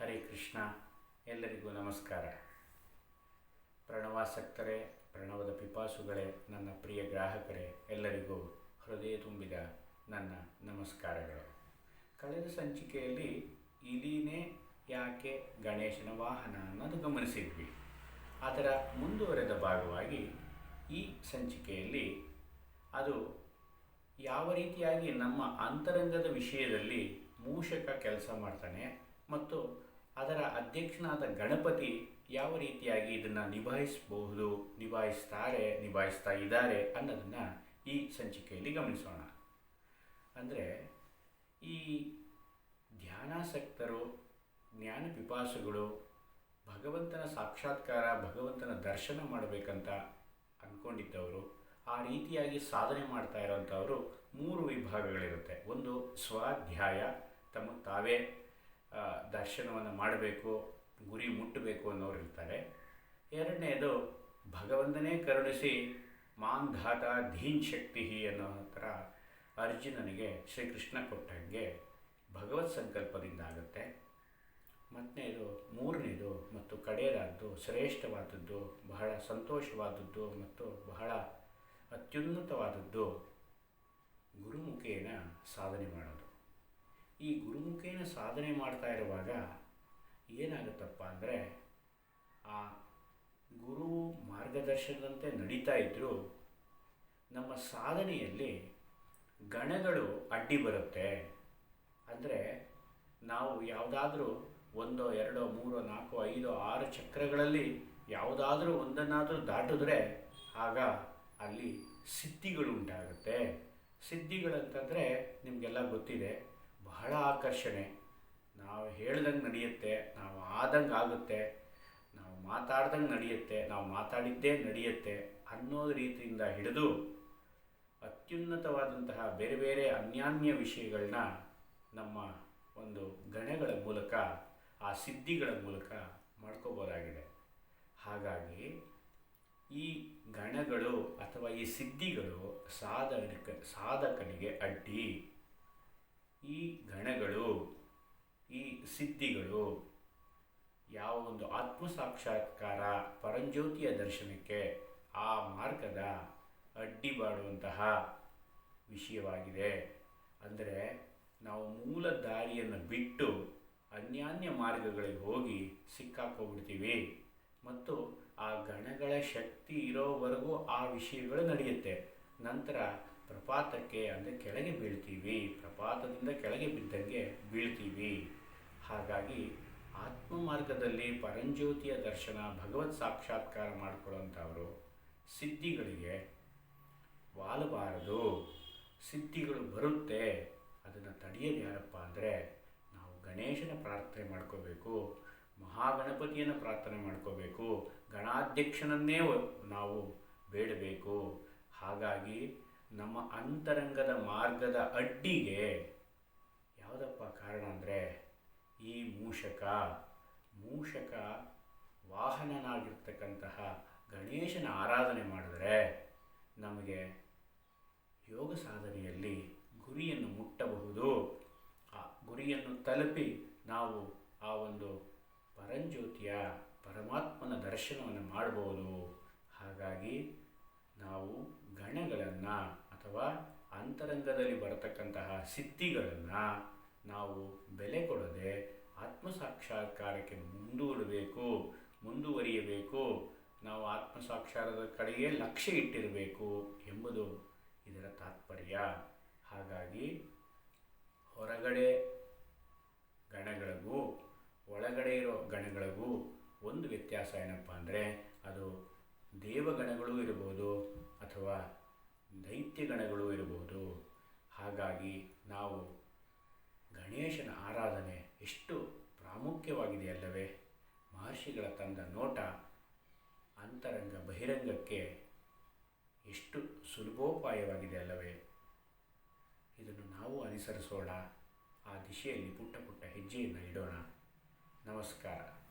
ಹರೇ ಕೃಷ್ಣ. ಎಲ್ಲರಿಗೂ ನಮಸ್ಕಾರ. ಪ್ರಣವಾಸಕ್ತರೇ, ಪ್ರಣವದ ಪಿಪಾಸುಗಳೇ, ನನ್ನ ಪ್ರಿಯ ಗ್ರಾಹಕರೇ, ಎಲ್ಲರಿಗೂ ಹೃದಯ ತುಂಬಿದ ನನ್ನ ನಮಸ್ಕಾರಗಳು. ಕಳೆದ ಸಂಚಿಕೆಯಲ್ಲಿ ಇಲಿನೇ ಯಾಕೆ ಗಣೇಶನ ವಾಹನ ಅನ್ನೋದು ಗಮನಿಸಿದ್ವಿ. ಅದರ ಮುಂದುವರೆದ ಭಾಗವಾಗಿ ಈ ಸಂಚಿಕೆಯಲ್ಲಿ ಅದು ಯಾವ ರೀತಿಯಾಗಿ ನಮ್ಮ ಅಂತರಂಗದ ವಿಷಯದಲ್ಲಿ ಮೂಷಕ ಕೆಲಸ ಮಾಡ್ತಾನೆ ಮತ್ತು ಅದರ ಅಧ್ಯಕ್ಷನಾದ ಗಣಪತಿ ಯಾವ ರೀತಿಯಾಗಿ ಇದನ್ನು ನಿಭಾಯಿಸಬಹುದು, ನಿಭಾಯಿಸ್ತಾರೆ, ನಿಭಾಯಿಸ್ತಾ ಇದ್ದಾರೆ ಅನ್ನೋದನ್ನು ಈ ಸಂಚಿಕೆಯಲ್ಲಿ ಗಮನಿಸೋಣ. ಅಂದರೆ ಈ ಧ್ಯಾನಾಸಕ್ತರು, ಜ್ಞಾನ ಪಿಪಾಸುಗಳು, ಭಗವಂತನ ಸಾಕ್ಷಾತ್ಕಾರ, ಭಗವಂತನ ದರ್ಶನ ಮಾಡಬೇಕಂತ ಅಂದ್ಕೊಂಡಿದ್ದವರು ಆ ರೀತಿಯಾಗಿ ಸಾಧನೆ ಮಾಡ್ತಾ ಇರೋವಂಥವರು ಮೂರು ವಿಭಾಗಗಳಿರುತ್ತೆ. ಒಂದು ಸ್ವಾಧ್ಯಾಯ, ತಮ್ಮ ತಾವೇ ದರ್ಶನವನ್ನು ಮಾಡಬೇಕು, ಗುರಿ ಮುಟ್ಟಬೇಕು ಅನ್ನೋರು ಇರ್ತಾರೆ. ಎರಡನೇದು, ಭಗವಂತನೇ ಕರುಣಿಸಿ ಮಾನ್ ಧೀನ್ ಶಕ್ತಿ ಅನ್ನೋ ಥರ ಅರ್ಜುನನಿಗೆ ಶ್ರೀಕೃಷ್ಣ ಕೊಟ್ಟಂಗೆ ಭಗವತ್ ಸಂಕಲ್ಪದಿಂದ ಆಗುತ್ತೆ. ಮತ್ತನೇದು, ಮೂರನೇದು ಮತ್ತು ಕಡೆಯದಾದ್ದು ಶ್ರೇಷ್ಠವಾದದ್ದು, ಬಹಳ ಸಂತೋಷವಾದದ್ದು ಮತ್ತು ಬಹಳ ಅತ್ಯುನ್ನತವಾದದ್ದು ಗುರುಮುಖೇನ ಸಾಧನೆ ಮಾಡೋದು. ಈ ಗುರುಮುಖೇನ ಸಾಧನೆ ಮಾಡ್ತಾ ಇರುವಾಗ ಏನಾಗುತ್ತಪ್ಪ ಅಂದರೆ ಆ ಗುರು ಮಾರ್ಗದರ್ಶನದಂತೆ ನಡೀತಾ ಇದ್ದರೂ ನಮ್ಮ ಸಾಧನೆಯಲ್ಲಿ ಗಣಗಳು ಅಡ್ಡಿ ಬರುತ್ತೆ. ಅಂದರೆ ನಾವು ಯಾವುದಾದ್ರೂ ಒಂದೋ, ಎರಡೋ, ಮೂರೋ, ನಾಲ್ಕು, ಐದೋ, ಆರು ಚಕ್ರಗಳಲ್ಲಿ ಯಾವುದಾದ್ರೂ ಒಂದನ್ನಾದರೂ ದಾಟಿದ್ರೆ ಆಗ ಅಲ್ಲಿ ಸಿದ್ಧಿಗಳು ಉಂಟಾಗುತ್ತೆ. ಸಿದ್ಧಿಗಳಂತಂದರೆ ನಿಮಗೆಲ್ಲ ಗೊತ್ತಿದೆ. ಬಹಳ ಆಕರ್ಷಣೆ. ನಾವು ಹೇಳ್ದಂಗೆ ನಡೆಯುತ್ತೆ, ನಾವು ಆದಂಗೆ ಆಗುತ್ತೆ, ನಾವು ಮಾತಾಡ್ದಂಗೆ ನಡೆಯುತ್ತೆ, ನಾವು ಮಾತಾಡಿದ್ದೇ ನಡೆಯುತ್ತೆ ಅನ್ನೋದು ರೀತಿಯಿಂದ ಹಿಡಿದು ಅತ್ಯುನ್ನತವಾದಂತಹ ಬೇರೆ ಬೇರೆ ಅನ್ಯಾನ್ಯ ವಿಷಯಗಳನ್ನ ನಮ್ಮ ಒಂದು ಗಣಗಳ ಮೂಲಕ, ಆ ಸಿದ್ಧಿಗಳ ಮೂಲಕ ಮಾಡ್ಕೋಬೋದಾಗಿದೆ. ಹಾಗಾಗಿ ಈ ಗಣಗಳು ಅಥವಾ ಈ ಸಿದ್ಧಿಗಳು ಸಾಧಕ, ಸಾಧಕನಿಗೆ ಅಡ್ಡಿ. ಈ ಗಣಗಳು ಈ ಸಿದ್ಧಿಗಳು ಯಾವ ಒಂದು ಆತ್ಮ ಸಾಕ್ಷಾತ್ಕಾರ ಪರಂಜ್ಯೋತಿಯ ದರ್ಶನಕ್ಕೆ ಆ ಮಾರ್ಗದ ಅಡ್ಡಿ ಮಾಡುವಂತಹ ವಿಷಯವಾಗಿದೆ. ಅಂದರೆ ನಾವು ಮೂಲ ದಾರಿಯನ್ನು ಬಿಟ್ಟು ಅನ್ಯಾನ್ಯ ಮಾರ್ಗಗಳಿಗೆ ಹೋಗಿ ಸಿಕ್ಕಾಕೋಗ್ಬಿಡ್ತೀವಿ ಮತ್ತು ಆ ಗಣಗಳ ಶಕ್ತಿ ಇರೋವರೆಗೂ ಆ ವಿಷಯಗಳು ನಡೆಯುತ್ತೆ. ನಂತರ ಪ್ರಪಾತಕ್ಕೆ ಅಂದರೆ ಕೆಳಗೆ ಬೀಳ್ತೀವಿ, ಪ್ರಪಾತದಿಂದ ಕೆಳಗೆ ಬಿದ್ದಂಗೆ ಬೀಳ್ತೀವಿ. ಹಾಗಾಗಿ ಆತ್ಮ ಮಾರ್ಗದಲ್ಲಿ ಪರಂಜ್ಯೋತಿಯ ದರ್ಶನ, ಭಗವತ್ ಸಾಕ್ಷಾತ್ಕಾರ ಮಾಡಿಕೊಳ್ಳುವಂಥವರು ಸಿದ್ಧಿಗಳಿಗೆ ವಾಲಬಾರದು. ಸಿದ್ಧಿಗಳು ಬರುತ್ತೆ, ಅದನ್ನು ತಡೆಯೋದು ಯಾರಪ್ಪ ಅಂದರೆ ನಾವು ಗಣೇಶನ ಪ್ರಾರ್ಥನೆ ಮಾಡ್ಕೋಬೇಕು, ಮಹಾಗಣಪತಿಯನ್ನು ಪ್ರಾರ್ಥನೆ ಮಾಡ್ಕೋಬೇಕು, ಗಣಾಧ್ಯಕ್ಷನನ್ನೇ ನಾವು ಬೇಡಬೇಕು. ಹಾಗಾಗಿ ನಮ್ಮ ಅಂತರಂಗದ ಮಾರ್ಗದ ಅಡ್ಡಿಗೆ ಯಾವುದಪ್ಪ ಕಾರಣ ಅಂದರೆ ಈ ಮೂಷಕ. ಮೂಷಕ ವಾಹನನಾಗಿರ್ತಕ್ಕಂತಹ ಗಣೇಶನ ಆರಾಧನೆ ಮಾಡಿದರೆ ನಮಗೆ ಯೋಗ ಸಾಧನೆಯಲ್ಲಿ ಗುರಿಯನ್ನು ಮುಟ್ಟಬಹುದು. ಆ ಗುರಿಯನ್ನು ತಲುಪಿ ನಾವು ಆ ಒಂದು ಪರಂಜ್ಯೋತಿಯ ಪರಮಾತ್ಮನ ದರ್ಶನವನ್ನು ಮಾಡಬಹುದು. ಹಾಗಾಗಿ ನಾವು ಗಣಗಳನ್ನು ಅಥವಾ ಅಂತರಂಗದಲ್ಲಿ ಬರತಕ್ಕಂತಹ ಸಿದ್ಧಿಗಳನ್ನು ನಾವು ಬೆಲೆ ಕೊಡದೆ ಆತ್ಮ ಸಾಕ್ಷಾತ್ಕಾರಕ್ಕೆ ಮುಂದೂಡಬೇಕು, ಮುಂದುವರಿಯಬೇಕು, ನಾವು ಆತ್ಮ ಸಾಕ್ಷಾರದ ಕಡೆಗೆ ಲಕ್ಷ್ಯ ಇಟ್ಟಿರಬೇಕು ಎಂಬುದು ಇದರ ತಾತ್ಪರ್ಯ. ಹಾಗಾಗಿ ಹೊರಗಡೆ ಗಣಗಳಿಗೂ ಒಳಗಡೆ ಇರೋ ಗಣಗಳಿಗೂ ಒಂದು ವ್ಯತ್ಯಾಸ ಏನಪ್ಪ ಅಂದರೆ ಅದು ದೇವಗಣಗಳು ಇರ್ಬೋದು ಅಥವಾ ದೈತ್ಯಗಣಗಳು ಇರಬಹುದು ಹಾಗಾಗಿ ನಾವು ಗಣೇಶನ ಆರಾಧನೆ ಎಷ್ಟು ಪ್ರಾಮುಖ್ಯವಾಗಿದೆ ಅಲ್ಲವೇ? ಮಹರ್ಷಿಗಳ ತಂದ ನೋಟ ಅಂತರಂಗ ಬಹಿರಂಗಕ್ಕೆ ಎಷ್ಟು ಸುಲಭೋಪಾಯವಾಗಿದೆ ಅಲ್ಲವೇ? ಇದನ್ನು ನಾವು ಅನುಸರಿಸೋಣ. ಆ ದಿಶೆಯಲ್ಲಿ ಪುಟ್ಟ ಪುಟ್ಟ ಹೆಜ್ಜೆಯನ್ನು ಇಡೋಣ. ನಮಸ್ಕಾರ.